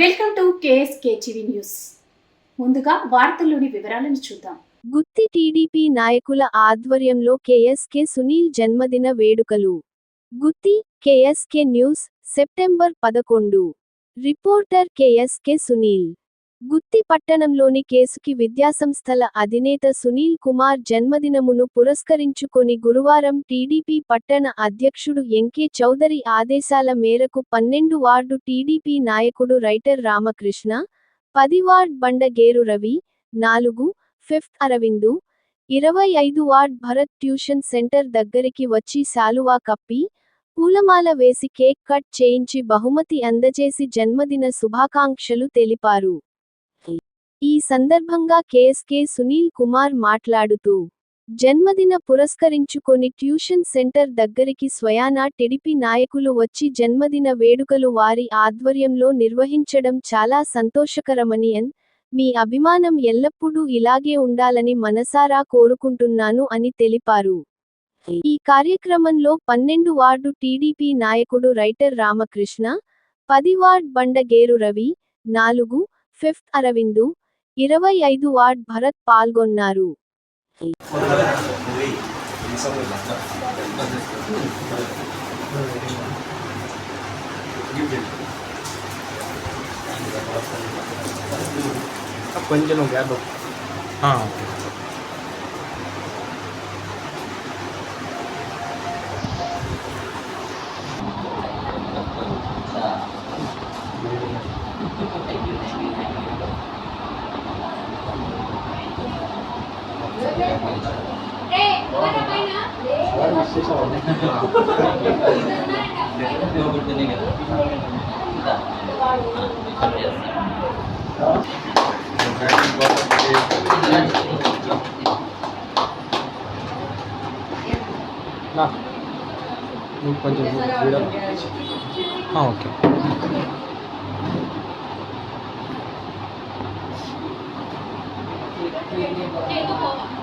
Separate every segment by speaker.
Speaker 1: Welcome to KSK TV news. ముందుగా వార్తల్లోని వివరాలను చూద్దాం.
Speaker 2: గుత్తి టీడీపీ నాయకుల ఆధ్వర్యంలో కేఎస్కే సునీల్ జన్మదిన వేడుకలు. గుత్తి కేఎస్కే న్యూస్ సెప్టెంబర్ పదకొండు. Reporter KSK Sunil. గుత్తి పట్టణంలోని కేసుకి విద్యాసంస్థల అధినేత సునీల్ కుమార్ జన్మదినమును పురస్కరించుకొని గురువారం టీడీపీ పట్టణ అధ్యక్షుడు ఎంకే చౌదరి ఆదేశాల మేరకు పన్నెండు వార్డు టీడీపీ నాయకుడు రైటర్ రామకృష్ణ పది వార్డ్ బండ గేరు రవి నాలుగు ఫిఫ్త్ అరవిందు ఇరవై ఐదు వార్డ్ భరత్ ట్యూషన్ సెంటర్ దగ్గరికి వచ్చి శాలువా కప్పి పూలమాల వేసి కేక్ కట్ చేయించి బహుమతి అందజేసి జన్మదిన శుభాకాంక్షలు తెలిపారు. ఈ సందర్భంగా కేఎస్కే సునీల్ కుమార్ మాట్లాడుతూ జన్మదిన పురస్కరించుకొని ట్యూషన్ సెంటర్ దగ్గరికి స్వయానా టిడిపి నాయకులు వచ్చి జన్మదిన వేడుకలు వారి ఆధ్వర్యంలో నిర్వహించడం చాలా సంతోషకరమని అన్ మీ అభిమానం ఎల్లప్పుడూ ఇలాగే ఉండాలని మనసారా కోరుకుంటున్నాను అని తెలిపారు. ఈ కార్యక్రమంలో పన్నెండు వార్డు టీడీపీ నాయకుడు రైటర్ రామకృష్ణ పది వార్డ్ బండగేరు రవి నాలుగు ఫిఫ్త్ అరవిందు ఇరవై ఐదు వార్డ్ భరత్ పాల్గొన్నారు.
Speaker 3: కొంచెం గ్యాప్
Speaker 4: ఓకే.
Speaker 3: నువ్వు కొంచెం వీడియో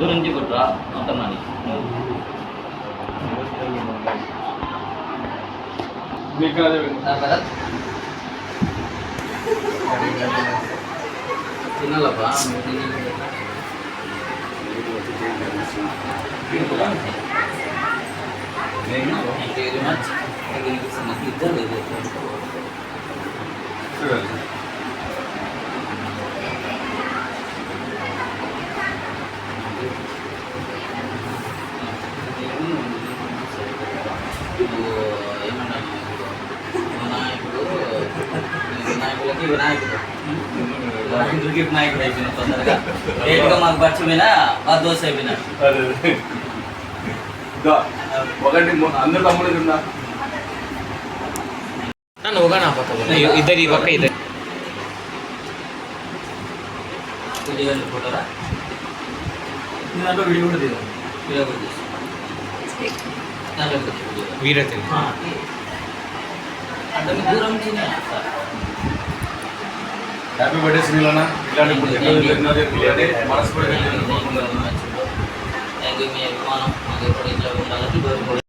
Speaker 5: దూరం నుంచి కొట్టురా మొత్తం నాని నా భరత్ తినాలబ్బా వెరీ మచ్ ఇద్దరు ఏమన్నా వినాయకుడు వినాయకులకి వినాయకుడు అందరికి వినాయకుడు అయిపోయిన తొందరగా లేట్గా మాకు పచ్చిపోయినా మా దోశ అయిపోయినా
Speaker 3: ఒకటి అందరు తమ్ముడు ఉన్నా
Speaker 4: నువ్వుగా నా పక్క ఇద్దరు ఈ పక్క ఇద్దరు
Speaker 5: ఫోటోరా
Speaker 3: దాంట్లో వీడియో కూడా తీయాలి.
Speaker 5: వీడియో కూడా తీసి దాంట్లో కూడా తీసి వీడియో.
Speaker 4: వీరే తెలియదు
Speaker 5: అంటే మీ దూరం నుంచినే సార్
Speaker 3: హ్యాపీ బర్త్డే సునీలన్న ఇలాంటి ఇప్పుడు ఎన్నో జరిగినది ఇలాంటి మనస్ఫూర్తిగా
Speaker 5: థ్యాంక్ యూ మీ అభిమానం మాకు ఎప్పుడు ఇట్లా ఉండాలని కోరుకుంటున్నాను